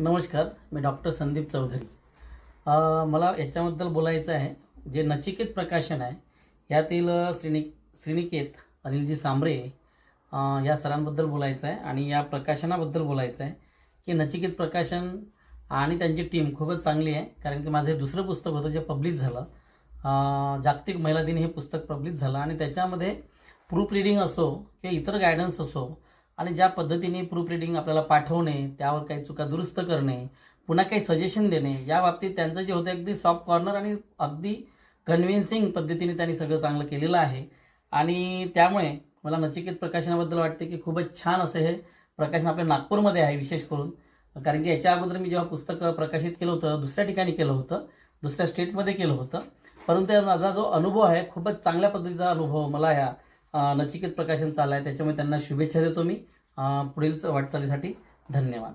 नमस्कार मी डॉक्टर संदीप चौधरी. मला याच्याबद्दल बोलायचं आहे जे नचिकेत प्रकाशन आहे यातील श्रीनि श्रीनिकेत अनिलजी सांबरे या सरांबद्दल बोलायचं आहे आणि या प्रकाशनाबद्दल बोलायचं आहे की नचिकेत प्रकाशन आणि त्यांची टीम खूपच चांगली आहे कारण की माझं हे दुसरं पुस्तक होतं जे पब्लिश झालं. जागतिक महिला दिन हे पुस्तक पब्लिश झालं आणि त्याच्यामध्ये प्रूफ रिडिंग असो किंवा इतर गायडन्स असो आणि ज्या पद्धतीने प्रूफ रिडिंग आपल्याला पाठवणे त्यावर काही चुका दुरुस्त करणे पुन्हा काही सजेशन देणे या बाबतीत त्यांचं जे होतं अगदी सॉफ्ट कॉर्नर आणि अगदी कन्व्हिन्सिंग पद्धतीने त्यांनी सगळं चांगलं केलेलं आहे. आणि त्यामुळे मला नचिकेत प्रकाशनाबद्दल वाटते की खूपच छान असं हे प्रकाशन आपल्या नागपूरमध्ये आहे विशेष करून. कारण की याच्या अगोदर मी जेव्हा पुस्तक प्रकाशित केलं होतं दुसऱ्या ठिकाणी केलं होतं दुसऱ्या स्टेटमध्ये केलं होतं. परंतु माझा जो अनुभव आहे खूपच चांगल्या पद्धतीचा अनुभव मला ह्या नचिकेत प्रकाशन चालला आहे त्याच्यामुळे त्यांना शुभेच्छा देतो मी. पुढील वाटचालीसाठी धन्यवाद.